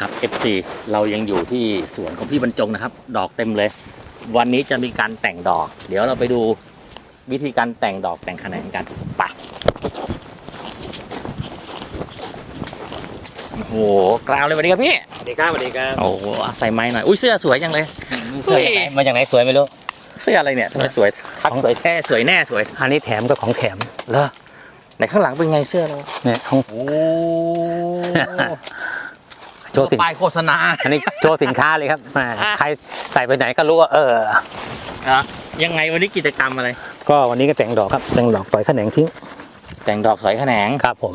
ครับ FC เรายังอยู่ที่สวนของพี่บรรจงนะครับ ดอกเต็มเลย วันนี้จะมีการแต่งดอก เดี๋ยวเราไปดูวิธีการแต่งดอกแต่งแขนงกันไปโอ้โหกราวเลยวันนี้ครับพี่สวัสดีครับสวัสดีครับโอ้โหใส่ไม้หน่อยอุ้ยเสื้อสวยจังเลยเสื้อจากไหนมาจากไหนสวยไม่รู้เสื้ออะไรเนี่ยทำไมสวยทักสวยแท้สวยแน่สวยอันนี้แถมก็ของแถมเหรอไหนข้างหลังเป็นไงเสื้อเราเนี่ยของโอ้ โชว์สินป้ายโฆษณา อันนี้โชว์สินค้าเลยครับแหมใครใส่ไปไหนก็รู้ว่าเออ อะยังไงวันนี้กิจกรรมอะไร ก็วันนี้ก็แต่งดอกครับแต่งดอกปล่อยแขนงทิ้งแต่งดอกสอยแขนงครับผม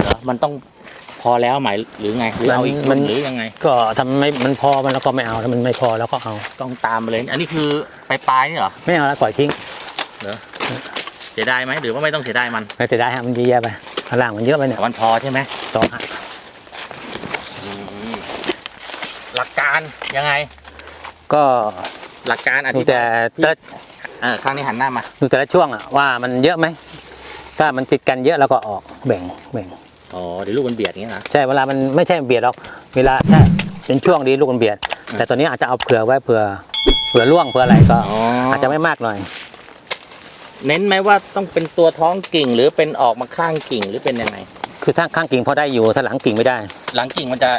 เหรอมันต้องพอแล้วไหมหรือไงหรือเอาอีกมันหรือยังไง ก็ทำไม่มันพอมันแล้วก็ไม่เอาถ้ามันไม่พอแล้วก็เอา ต้องตามมาเลย อันนี้คือปลายปลายๆนี่เหรอไม่เอาแล้วปล่อยทิ้งเสียดายไหมหรือว่าไม่ต้องเสียดายมัน ไม่แต่ได้ฮะมันเยอะแยะไปข้างล่างมันเยอะไปเนี่ยแต่มันพอใช่ไหมสองฮะ หลั กการยังไง ก็หลักการอดูธิแต่บายแต่ละเออข้างนี้หันหน้ามา ดูแต่ละช่วงอะว่ามันเยอะไหม ถ้ามันติดกันเยอะแล้วก็ออกแบ่งแบ่ง อ๋อเดี๋ยวลูกมันเบียดอย่างเงี้ยนะ ใช่เวลามันไม่ใช่เบียดหรอกเวลาใช่เป็นช่วงดีลูกมันเบียด อืม แต่ตอนนี้อาจจะเอาเผื่อไว้เผื่อเผื่อร่วงเผื่ออะไรก็อ๋ออาจจะไม่มากหน่อย เน้นไหมว่าต้องเป็นตัวท้องกิ่งหรือเป็นออกมาข้างกิ่งหรือเป็นยังไง คือถ้าข้างกิ่งพอได้อยู่ถ้าหลังกิ่งไม่ได้ หลังกิ่งมันจะ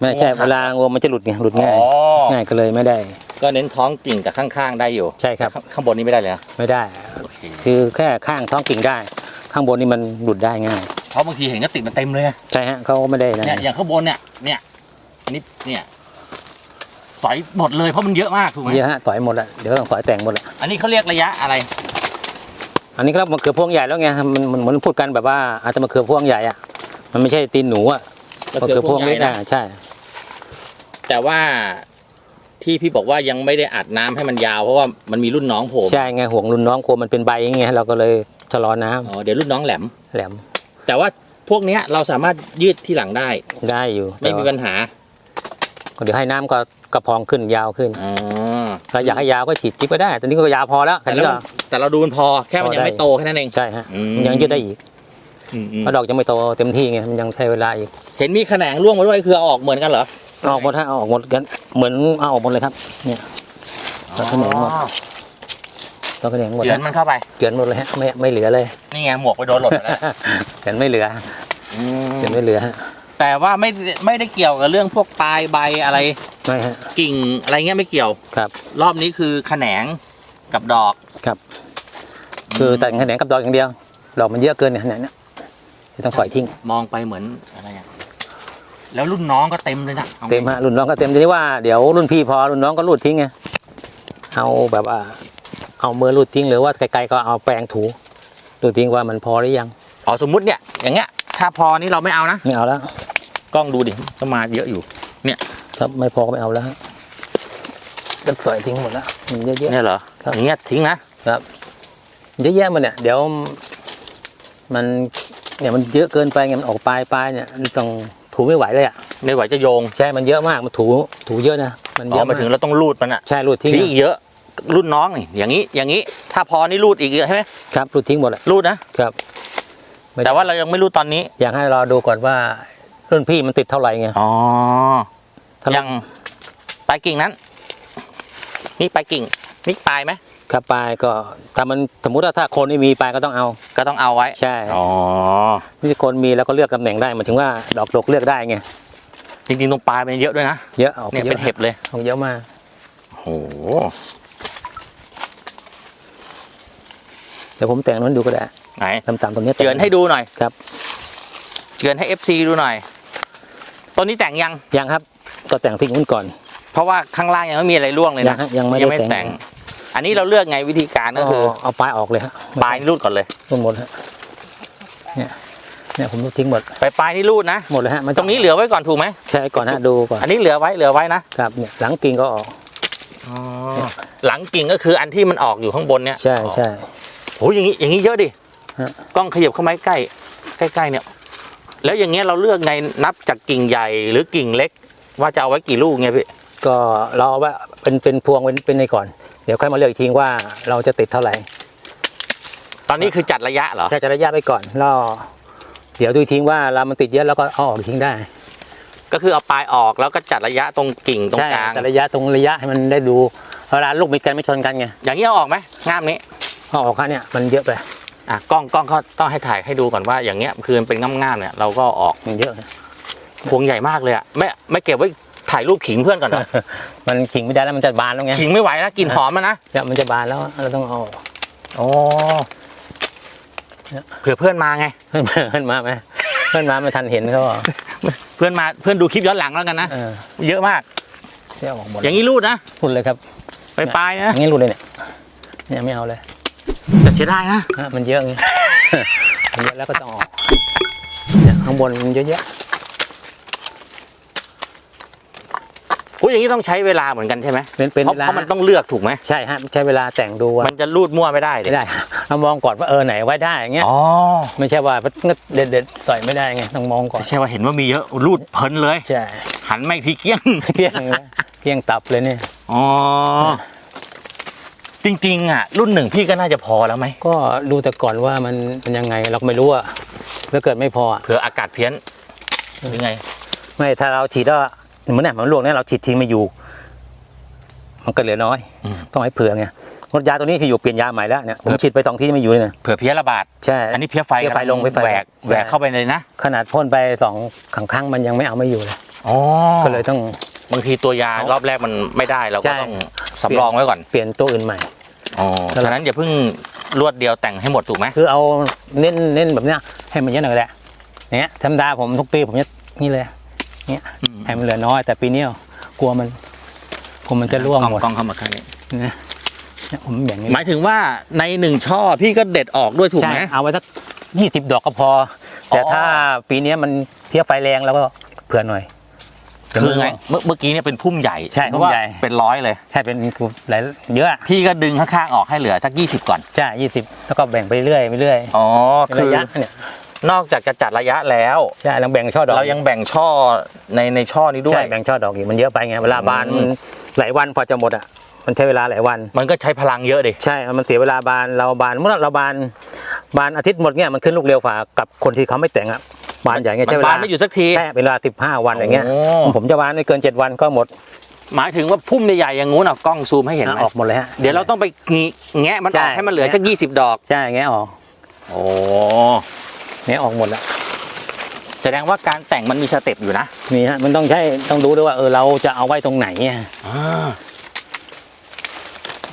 ไม่ใช่งวงหักเวลางวงมันจะหลุดไงหลุดอ๋ง่ายอง่ายก็เลยไม่ได้ ก็เน้นท้องกิ่งกับข้างๆได้อยู่ใช่ครับ ข้างข้างบนนี้ไม่ได้เลยนะไม่ได้ โอเคคือแค่ข้างท้องกิ่งได้ ข้างบนนี่มันหลุดได้ง่าย เพราะบางทีเห็นก็ติดมันเต็มเลยอะใช่ฮะเขาไม่ได้นะเนี่ยอย่างข้างบนเนี่ยเนี่ยนี่เนี่ยสอยหมดเลยเพราะมันเยอะมากถูกไหมเยอะฮะสอยหมดละเดี๋ยวต้องสอยแต่งหมดละอันนี้เขาเรียกระยะอะไรอันนี้ก็มะเขือพวงใหญ่แล้วไงมันมันเหมือนพูดกันแบบว่าอาจจะมะเขือพวงใหญ่อะมันไม่ใช่ตีนหนูอะมะเขือพวงเล็กอะใช่ แต่ว่าที่พี่บอกว่ายังไม่ได้อัดน้ำให้มันยาวเพราะว่ามันมีรุ่นน้องโผมใช่ไงห่วงรุ่นน้องกลัวมันเป็นใบอย่างเงี้ยเราก็เลยชะลอน้ำอ๋อเดี๋ยวรุ่นน้องแหลม แหลมแต่ว่าพวกเนี้ยเราสามารถยืดที่หลังได้ ได้อยู่ไม่มีแต่ปัญหาว่าเดี๋ยวให้น้ำก็กระพองขึ้นยาวขึ้นอ๋อถ้าอยากให้ยาวก็ฉีดจิ๊บก็ได้ ตอนนี้ก็ยาวพอแล้วแต่อันเรานี้ก็ แต่เราดูมันพอแค่มันพอยังได้ไม่โตแค่นั้นเอง ใช่ฮะอืม มันยังยืดได้อีกอืมอืมเพราะดอกยังไม่โตเต็มที่ไงมันยังใช้เวลาอีกเห็นมีแขนงร่วงมาด้วยคือเอาออกเหมือนกันเหรอ เอาออกหมดฮะเอาออกหมดกันเหมือนเอาออกหมดเลยครับ เนี่ยเอาแขนงหมดอ๋อตัวกระเนียงหมดเจือนมันเข้าไปเจือนหมดเลยฮะไม่ไม่เหลือเลย นี่ไงหมวกไปโดนหล่นไปแล้วเจือนไม่เหลืออืมเจือนไม่เหลือฮะแต่ว่าไม่ไม่ได้เกี่ยวกับเรื่องพวกปลายใบอะไรไม่ฮะกิ่งอะไรเงี้ยไม่เกี่ยวครับ รอบนี้คือแขนงกับดอกครับ คือแต่งแขนงกับดอกอย่างเดียวดอกมันเยอะเกินเนี่ยขนาดเนี้ยที่ต้องปล่อยทิ้งมองไปเหมือนอะไรอะ แล้วรุ่นน้องก็เต็มเลยนะอาไงเต็มฮะรุ่นน้องก็เต็มทีนี้ว่าเดี๋ยวรุ่นพี่พอรุ่นน้องก็รูดทิ้งไงเอาแบบว่า เอามือรูดทิ้งหรือว่าไกลๆก็เอาแปรงถูรูดทิ้งว่ามันพอหรือยังอ๋อสมมุติเนี่ยอย่างเงี้ยถ้าพอนี่เราไม่เอานะไม่เอาแล้วกล้องดูดิก็มาเยอะอยู่ถ้าไม่พอก็ไม่เอาแล้วฮะก็สอยทิ้งหมดแล้วมันเยอะแยะ เนี่ยเหรอครับ อย่างเงี้ยทิ้งนะเยอะแยะมันเนี่ยเดี๋ยวมันเนี่ยมันเยอะเกินไปไงมันออกปลายปลายเนี่ยมันต้อง ถูไม่ไหวเลยอะไม่ไหวจะโยงใช่มันเยอะมากมันถูถูเยอะนะมันอ๋เยออะมาถึงเราต้องรูดมันอะใช่รูดทิ้งทิ้งอีกเยอะรุ่นน้องนี่อย่างนี้อย่างนี้ ถ้าพอนี่รูดอีกเยอะใช่ไหมครับรูดทิ้งหมดอะรูดนะครับ ไม่ได้ แต่ว่าเรายังไม่รูดตอนนี้อยากให้เราดูก่อนว่ารุ่นพี่มันติดเท่าไหร่ไงอ๋อถ้ายังปลายกิ่งนั้น นี่ปลายกิ่ง นี่ปลายไหม ครับปลายก็ถ้ามันสมมุติว่าถ้าคนไม่มีปลายก็ต้องเอา ก็ต้องเอาไว้ ใช่อ๋อที่คนมีแล้วก็เลือกตำแหน่งได้หมายถึงว่าดอกดกเลือกได้ไงจริงๆตรงปลายมันเยอะด้วยนะเยอะออกเนี่ยเยเป็นอะเห็บเลยออกเยอะมากโอ้โหเดี๋ยวผมแต่งนั้นดูก็ได้ไหนตามๆตรงนี้แต่งเจือนให้ดูหน่อยครับเจือนให้ FC ดูหน่อยต้นนี้แต่งยังยังครับ ก็แต่งทิ้งมันก่อน เพราะว่าข้างล่างยังไม่มีอะไรร่วงเลยยันะงฮะยังไม่ได้แต่ง อันนี้เราเลือกไงวิธีการก็คือเอาเอาปลายออกเลยฮะปลายนี่รูดก่อนเลยรูดหมดฮะเนี่ยเนี่ยผมรูดทิ้งหมดไปปลายนี่รูดนะหมดเลยฮะไม่ตรงนี้เหลือไว้ก่อนถูกไหมใช่ก่อนฮะดูก่อนอันนี้เหลือไว้เหลือไว้นะครับเนี่ยหลังกิ่งก็ออกหลังกิ่งก็คืออันที่มันออกอยู่ข้างบนเนี่ยใช่ใช่โอ้ยอย่างนี้อย่างนี้เยอะดิฮะกล้องขยับเข้ามาใกล้ใกล้ๆเนี่ย แล้วอย่างเงี้ยเราเลือกไงนับจากกิ่งใหญ่หรือกิ่งเล็ก ว่าจะเอาไว้กี่ลูกไงพี่ ก็เราเอาไว่าเป็นเป็นพวงเป็นเป็นในก่อน เดี๋ยวค่อยมาเลือกอีกทีว่าเราจะติดเท่าไหร่ตอนนี้คือจัดระยะเหรอแค่จะระยะไปก่อนแล้วเดี๋ยวดูอีกทีว่าเรามันติดเยอะแล้วก็เอาออกทิ้งได้ ก็คือเอาปลายออกแล้วก็จัดระยะตรงกิ่งตรงใช่กลางแต่ระยะตรงระยะให้มันได้ดูเวลาลูกมีกันไม่ชนกันไงอย่างนี้เอาออกไหมง่ามนี้เอาออกค่ะเนี่ยมันเยอะไปอะกล้องกล้องเขาต้องให้ถ่ายให้ดูก่อนว่าอย่างเงี้ยคือมันเป็นง่ามๆเนี่ยเราก็เอาออกมันเยอะพวงใหญ่มากเลยอะไม่ไม่เก็บไว้ ถ่ายรูปขิงเพื่อนก่อนเหรอมันขิงไม่ได้แล้วมันจะบานแล้วไงขิงไม่ไหวนะกลินหอมมันนะเนี่ยมันจะบานแล้วเราต้องเอาออกโอ้เผื่อเพื่อนมาไง เพื่อนมาเพื่อนมาไหมเพื่อนมาไม่ทันเห็นเขาอะเพื่อนมาเพื่อนดูคลิปย้อนหลังแล้วกันนะเออเยอะมากเที่ยวออกหมดอย่างนี้รูดนะพูดเลยครับไปปลายอนะย่างนี้รู้เลยเนี่ยเนี่ยไม่เอาเลยแต่เสียดายนะฮะมันเยอะไงมันเยอะแล้วก็ต้องออกเนี่ยข้างบนมันเยอะ อุ้ยอย่างนี้ต้องใช้เวลาเหมือนกันใช่ไหมๆเป็นเป็นเพราะเวลาเพราะมันต้องเลือกถูกไหมใช่ฮะใช้เวลาแต่งดูว่ามันจะรูดมั่วไม่ได้ดิไม่ได้เรามองก่อนว่าเออไหนไว้ได้อย่างเงี้ยอ๋อไม่ใช่ว่าเด็ดเด็ดๆต่อยไม่ได้ไงต้องมองก่อนไม่ใช่ว่าเห็นว่ามีเยอะรูดเพลินเลยใช่หันไม่ทีเกี้ยงเกลี้ยงเลยเกลี้ยงตับเลยเนี่ยอ๋อจริงๆอะรุ่นหนึ่งพี่ก็น่าจะพอแล้วไหมก็ดูแต่ก่อนว่ามันมันยังไงเราก็ไม่รู้อะถ้าเกิดไม่พออะเผื่ออากาศเพี้ยนหรือไง ไม่ถ้าเราฉีดแล้ว เหมือนเนี่ยมันลวกเนี่ยเราฉีดทิ้งไม่อยู่ มันก็เหลือน้อย อืม ต้องให้เผื่อไงรถยาตัวนี้พี่อยู่เปลี่ยนยาใหม่แล้วเนี่ยผมฉีดไปสองที่ไม่อยู่เลยเนี่ยเผื่อเพี้ยระบาดใช่อันนี้เพี้ยไฟเพี้ยไฟลงเพี้ยไฟแหวกใช่ แหวกเข้าไปเลยนะขนาดพ่นไปสองครั้งครั้งมันยังไม่เอาไม่อยู่เลยอ๋อก็เลยต้อง บางทีตัวยารอบแรกมันไม่ได้เราใช่ก็ต้องสำรองไว้ก่อนเปลี่ยนตัวอื่นใหม่ อ๋อครับ ฉะนั้นอย่าเพิ่งรวดเดียวแต่งให้หมดถูกไหมคือเอาเน้นเน้นแบบเนี้ยให้มันเยอะหน่อยแหละอย่างเนี้ยธรรมดาผมทุกปีผมจะนี่เลย เนี้ยอืมให้มันเหลือน้อยแต่ปีนี้กลัวมันกลัวมันจะร่วงกล้องหมดกล้องเข้ามาข้างนี้นะเนี่ยผมแบ่งนี้หมายถึงว่าในหนึ่งช่อพี่ก็เด็ดออกด้วยถูกไหมใช่เอาไว้สักยี่สิบดอกก็พอ แต่อ๋อถ้าปีนี้มันเพี้ยไฟแรงแล้วก็เผื่อหน่อยคือไงเมื่อเมื่อกี้เนี่ยเป็นพุ่มใหญ่ใช่สมมุติว่าพุ่มใหญ่เป็นร้อยเลยใช่เป็นหลายเยอะอะพี่ก็ดึงข้างๆออกให้เหลือสักยี่สิบก่อนใช่ยี่สิบแล้วก็แบ่งไปเรื่อยไปเรื่อยอ๋อเป็นคือระยะเนี่ยนอกจากจะจัดระยะแล้ว ใช่เราแบ่งช่อดอกเรายังแบ่งช่อในในช่อนี้ด้วใช่ยแบ่งช่อดอกอีกมันเยอะไปไงเวลาบานอืมมันหลายวันพอจะหมดอะมันใช้เวลาหลายวัน มันก็ใช้พลังเยอะดิใช่ มันเสียเวลาบานเราบานเมื่อเราบานบานอาทิตย์หมดเนี่ยมันขึ้นลูกเร็วฝ่ากับคนที่เขาไม่แต่งอะบานใหญ่เงี้ยมัใช้นเวบาลานไม่อยู่สักทีใช่เป็นเวลาสิบห้าวันอย่างเงี้ยโอ้ผมจะบานไม่เกินเจ็ดวันก็หมด หมายถึงว่าพุ่มใหญ่ๆอย่างงู้นเอากล้องซูมให้เห็นไหมออกหมดเลยฮะเดี๋ยวเราต้องไปงีแงะมันอใช่อกให้มันเหลือสักยี่สิบดอกใช่เงี้ยออกโอ้ เงี้ยออกหมดแล้วแสดงว่าการแต่งมันมีสเต็ปอยู่นะนี่ฮะมันต้องใช้ต้องดูด้วยว่าเออเราจะเอาไว้ตรงไหนอะอ่า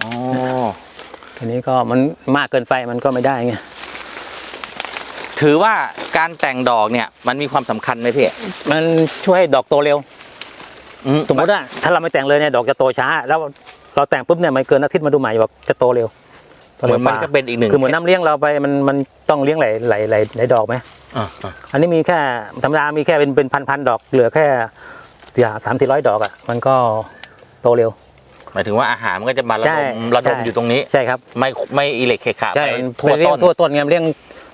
อ๋อทีนี้ก็มันมากเกินไปมันก็ไม่ได้ไงถือว่าการแต่งดอกเนี่ย มันมีความสำคัญไหมพี่มันช่วยให้ดอกโตเร็วอืสมมติว่าถ้าเราไม่แต่งเลยเนี่ยดอกจะโตช้า แล้วเราแต่งปุ๊บเนี่ยมันเกินอาทิตย์มาดูใหม่บอกจะโตเร็วโต เหมืร็อวนมันก็เป็นอีกหนึ่งคือเหมือนน้ำเลี้ยงเราไปมันมันต้องเลี้ยงหลายหลายหลายหลายดอกไหมอ่าอ่าอันนี้มีแค่ธรรมดามีแค่เป็นเป็นพันพันๆดอก เหลือแค่สามสี่ร้อยดอกอะมันก็โตเร็วหมายถึงว่าอาหารมันก็จะมาระใช่ดมระดมใช่อยู่ตรงนี้ใช่ครับไม่ไม่อิเล็กเคขะใช่ไปทั่ทั่ววต้ต้นนทั่วต้นไงเลี้ยง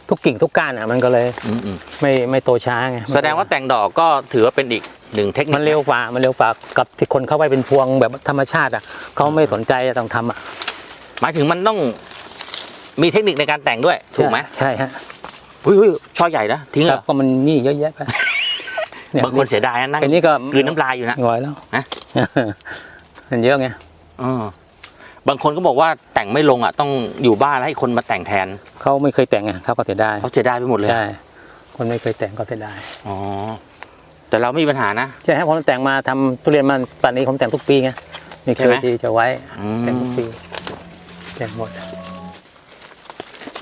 ทุกกิ่งทุกก้านอะมันก็เลยอืมอืมไม่ไม่โตช้าไงแสดงว่าแต่งดอกก็ถือว่าเป็นอีกหนึ่งเทคนิคมันเร็วกว่ามันเร็วกว่ากับที่คนเข้าไปเป็นพวงแบบธรรมชาติอะเขาไม่สนใจอะต้องทำอะหมายถึงมันต้อง มีเทคนิคในการแต่งด้วยถูกไหมใช่ฮะอุ้ยอุ้ยช่อใหญ่นะทิ้งคเหรรับอก็มันนี่เยอะแยะไปเนี่ยบางคนเสียดายนะนั่งแค่นี้ก็กลืนน้ำลายอยู่นะงอยแล้วฮะมันเยอะไงเออบางคนก็บอกว่าแต่งไม่ลงอะต้องอยู่บ้านแล้วให้คนมาแต่งแทนเขาไม่เคยแต่งไงเขาก็เสียดายเขาเสียดายไปหมดเลยใช่คนไม่เคยแต่งก็เสียดายอ๋อแต่เราไม่มีปัญหานะ ใช่ครับผมแต่งมาทำทุเรียนมาป่านนี้ผมแต่งทุกปีไงไม่เคใช่ไหมยที่จะไว้อืแต่งทุกมปีแต่งหมด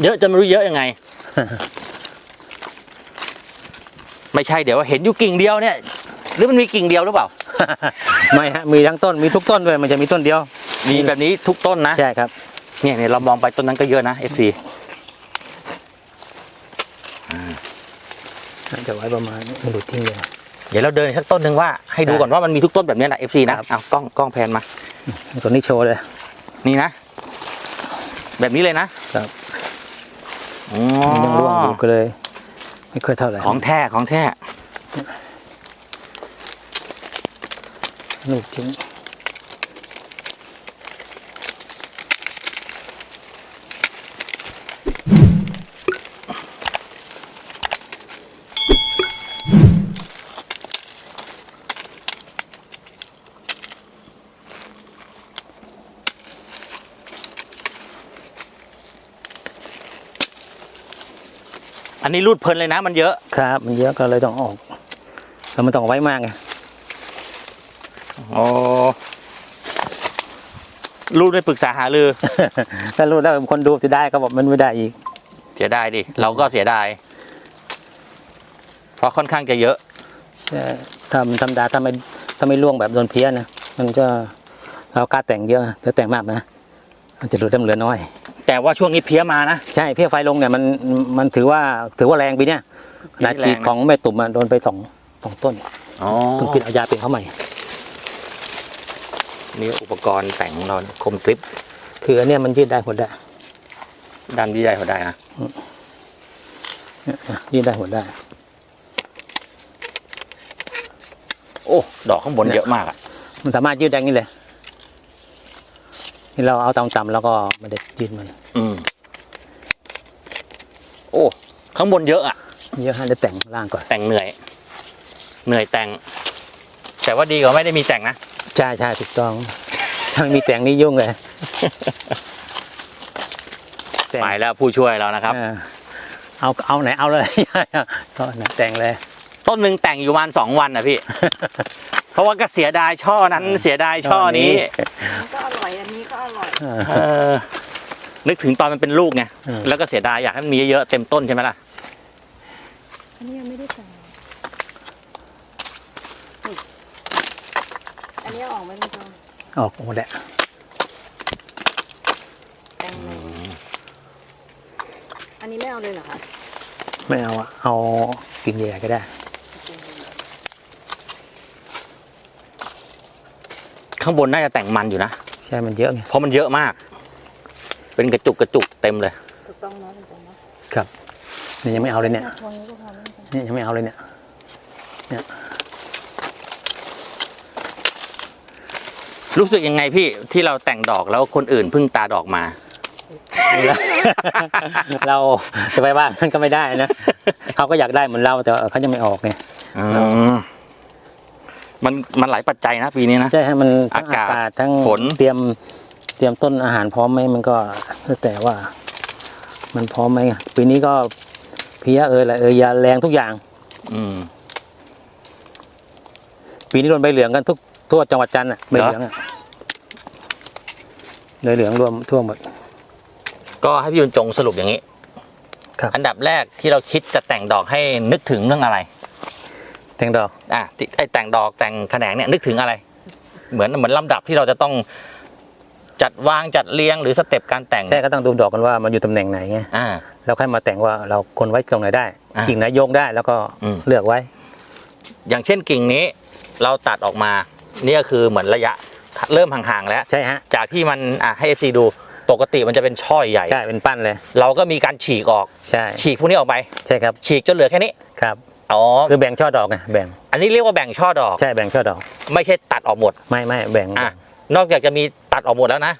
เยอะจนไม่รู้เยอะยังไง ไม่ใช่เดี๋ยวเห็นอยู่กิ่งเดียวเนี่ย หรือมันมีกิ่งเดียวหรือเปล่า ไม่ฮะมีทั้งต้นมีทุกต้นด้วยมันจะมีต้นเดียว มีแบบนี้ทุกต้นนะใช่ครับเนี่ยเนี่ยเรามองไปต้นนั้นก็เยอะนะ FC จะไว้ประมาณไม่ดูทิ้งเลยเดี๋ยวเราเดินสักต้นหนึ่งว่าให้ดูก่อนว่ามันมีทุกต้นแบบเนี้ยนะ FC นะครับเอากล้องกล้องแพนมาตัวนี้โชว์เลย นี่นะ แบบนี้เลยนะครับ อ๋อมันยังร่วงอยู่ก็เลย ไม่ค่อยเท่าไหร่ของแท้ของแท้ลูกทิ้ง อันนี้รูดเพลินเลยนะมันเยอะ ครับ มันเยอะก็เลยต้องออกแล้วมันต้องเอาไว้มากไงอ๋อรูดไม่ปรึกษาหารือ ถ้ารู้แล้วคนดูจะได้ก็บอกมันไม่ได้อีก เสียดายดิ เราก็เสียดาย เพราะค่อนข้างจะเยอะ ใช่ถ้ามันธรรมดาถ้าไม่ถ้าไม่ล่วงแบบโดนเพี้ยนะมันจะเรากล้าแต่งเยอะถ้าแต่งมากนะ มันจะเหลือดำเหลือน้อย แต่ว่าช่วงนี้เพี้ยมานะ ใช่เพี้ยไฟลงเนี่ยมันมันถือว่าถือว่าแรงปีเนี้ยปีนี้นาฉีดแรงนะของแม่ตุ่มอะโดนไปสองสองต้นอ๋อเพิ่งปิดเอายาเป็นเขาใหม่นี่อุปกรณ์แต่งของเราคมกริปคืออันเนี้ยมันยืดได้หมดได้ด้านที่ได้เขาได้นะยืดได้หมดได้ โอ้ ดอกข้างบนเยอะมากอะมันสามารถยืดได้งี้เลย นี่เราเอาต่ำๆแล้วก็ไมาเด็ดยืดมัน อืมโอ้ ข้างบนเยอะอะ เยอะให้ได้แต่งล่างก่อน แต่งเหนื่อย เหนื่อยแต่ง แต่ว่าดีกว่าไม่ได้มีแต่งนะ ใช่ใช่ถูกต้อง ถ้าไม่มีแต่งนี่ยุ่งเลยแต่งไปแล้วผู้ช่วยเรานะครับ เออเอาเอาไหนเอาเลยก็ไหนแต่งเลย ต้นหนึ่งแต่งอยู่ประมาณสองวันนะพี่ เพราะว่าก็เสียดายช่อนั้นเสียดายช่อนี้มันก็อร่อยอัน นี้ก็อร่อยเออเออนึกถึงตอนมันเป็นลูกไงอืมแล้วก็เสียดายอยากให้มันมีเยอะๆเต็มต้นใช่ไหมล่ะอันนี้ยังไม่ได้แต่งนี่อันนี้เอาออกไหมมันจะออกหมดแหละแต่งเลยอันนี้ไม่เอาเลยเหรอคะไม่เอาอะเอากิ่งใหญ่ก็ได้ ข้างบนน่าจะแต่งมันอยู่นะ ใช่มันเยอะไงเพราะมันเยอะมาก เป็นกระจุกกระจุกเต็มเลยถูกต้องเนาะคุณจันเนาะครับนี่ยังไม่เอาเลยเนี่ยทวงนี้ก็พอแล้วกันนี่ยังไม่เอาเลยเนี่ยรู้สึกยังไงพี่ที่เราแต่งดอกแล้วคนอื่นเพิ่งตาดอกมา เราจะไปว่ากันก็ไม่ได้นะเขาก็อยากได้เหมือนเราแต่เขาจะไม่ออกไงมั นมันหลายปัจจัยนะปีนี้นะ ใช่ฮะมันทั้งอากาศทั้งฝนเตรียมเตรียมต้นอาหารพร้อมไหมมันก็แล้วแต่ว่า มันพร้อมไหมไงปีนี้ก็เพลี้ยเอออะไรเออยาแรงทุกอย่าง อืม ปีนี้โดนใบเหลืองกันทุกทั่วจังหวัดจันทร์อะใบเหลืองอะใบเหลืองรวมทั่วหมด ก็ให้พี่บรรจงสรุปอย่างนี้ครับอันดับแรกที่เราคิดจะแต่งดอกให้นึกถึงเรื่องอะไร แตงดอกอะที่ไอ้แต่งดอกแต่งแขนงเนี่ยนึกถึงอะไร เหมือนเหมือนลำดับที่เราจะต้องจัดวางจัดเรียงหรือสเต็ปการแต่งใช่ก็ต้องดูดอกกันว่ามันอยู่ตำแหน่งไหนไงอ่า แล้วค่อยมาแต่งว่าเราควรไว้ตรงไหนได้อะกิ่งไหนโยกได้แล้วก็อืม เลือกไว้ อย่างเช่นกิ่งนี้เราตัดออกมานี่ก็คือเหมือนระยะเริ่มห่างๆแล้ว ใช่ฮะจากที่มันอะให้เอฟซีดูปกติมันจะเป็นช่อใหญ่ ใช่เป็นปั้นเลย เราก็มีการฉีกออก ใช่ฉีกพวกนี้ออกไป ใช่ครับฉีกจนเหลือแค่นี้ ครับ อ๋อ คือแบ่งช่อดอกไงแบ่ง อันนี้เรียกว่าแบ่งช่อดอก ใช่แบ่งช่อดอก ไม่ใช่ตัดออกหมด ไม่ไม่แบ่งอะ นอกจากจะมีตัดออกหมดแล้วนะ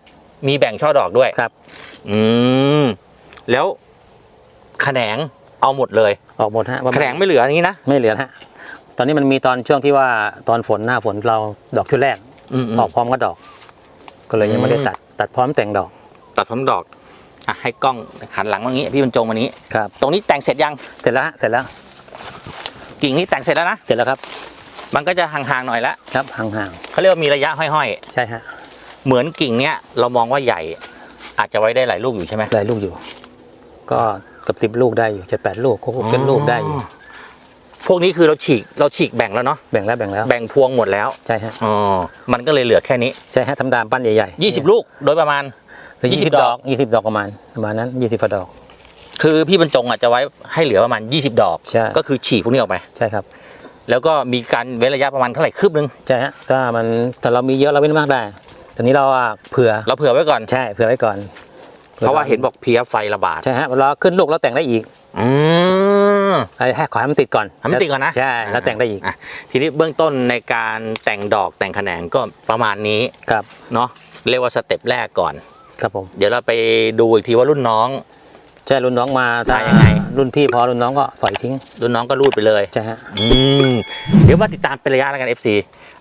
มีแบ่งช่อดอกด้วย ครับ อืม แล้วแขนงเอาหมดเลย ออกหมดฮะประมาณแขนงไม่เหลืออย่างนี้นะ ไม่เหลือฮะ ตอนนี้มันมีตอนช่วงที่ว่าตอนฝนหน้าฝนเราดอกชุดแรกอืมออกพร้อมกับดอก ก็เลยยังไม่ได้ตัด ตัดพร้อมแต่งดอก ตัดพร้อมดอกอะให้กล้องหันหลังมางี้ พี่บรรจงมานี้ ครับ ตรงนี้แต่งเสร็จยัง เสร็จแล้วฮะเสร็จแล้ว กิ่งนี้แต่งเสร็จแล้วนะ เสร็จแล้วครับ มันก็จะห่างๆหน่อยละครับห่างเขาเรียกว่ามีระยะห้อยๆ ใช่ฮะๆเหมือนกิ่งเนี้ยเรามองว่าใหญ่อาจจะไว้ได้หลายลูกอยู่ใช่ไหมหลายลูกอยู่ ก็เกับสิบลูกได้อยู่เจ็ดแปดลูกหกเจ็ดลูกได้อยู่ พวกนี้คือเราฉีกเราฉีกแบ่งแล้วเนาะแบ่งแล้วแบ่งแล้วแบ่งพวงหมดแล้วใช่ฮะอ๋อมันก็เลยเหลือแค่นี้ใช่ฮะทำตามปั้นใหญ่ๆ20ลูกโดยประมาณหรือยี่ยี่สิสิบบดดออกกยี่สิบดอกประมาณประมาณนั้นยี่สิบดอก คือพี่บรรจงอะจะไว้ให้เหลือประมาณ 20 ดอก ใช่ ก็คือฉีกพวกนี้ออกไป ใช่ครับ แล้วก็มีการเว้นระยะประมาณเท่าไหร่คืบนึง ใช่ฮะถ้ามันแต่เรามีเยอะเราไม่มากได้ตอนนี้เราอะเผื่อ เราเผื่อไว้ก่อน ใช่ เผื่อไว้ก่อนเพราะว่าเห็นบอกเพี้ยไฟระบาด ใช่ฮะเวลาขึ้นลูกเราแต่งได้อีก อืมไอ้แค่ขอให้มันติดก่อนให้มันติดก่อนนะ ใช่ แล้วแต่งได้อีกะทีนี้เบื้องต้นในการแต่งดอกแต่งแขนงก็ประมาณนี้ ครับ เนาะ เรียกว่าสเต็ปแรกก่อน ครับผม เดี๋ยวเราไปดูอีกทีว่ารุ่นน้อง ใช่รุ่นน้องมาถ้ายยังไง รุ่นพี่พอรุ่นน้องก็สอยทิ้ง รุ่นน้องก็รูดไปเลยใช่ฮะเดี๋ยวมาติดตามเป็นระยะแล้วกัน FC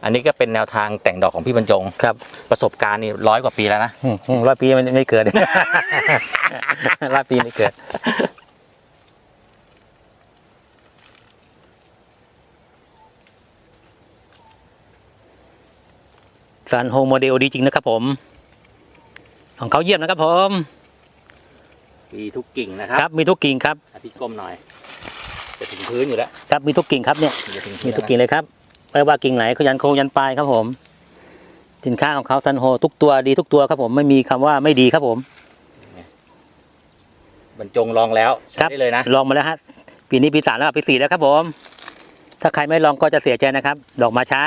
อันนี้ก็เป็นแนวทางแต่งดอกของพี่บรรจงครับ ประสบการณ์นี่ร้อยกว่าปีแล้วนะร้อยปีมันไม่เกิดร้อยปีไม่เกิดซันโฮโมเดลดีจริงนะครับผม ของเขาเยี่ยมนะครับผม มีทุกกิ่งนะคครัรับบมีทุกกิ่งครับอะพี่ก้มหน่อยจะถึงพื้นอยู่แล้วครับมีทุกกิ่งครับเนี่ยจะถึงมีพื้นทุกกิ่งเลยครับไม่ว่ากิ่งไหนก็ยันโคนยันปลายครับผมสินค้าของเขาซันโฮทุกตัวดีทุกตัวครับผมไม่มีคำว่าไม่ดีครับผมบรรจงลองแล้วครัใช้ได้เลยนะลองมาแล้วฮะปีนี้ปีสามแล้วปีสี่แล้วครับผม ถ้าใครไม่ลองก็จะเสียใจนะครับ ดอกมาช้า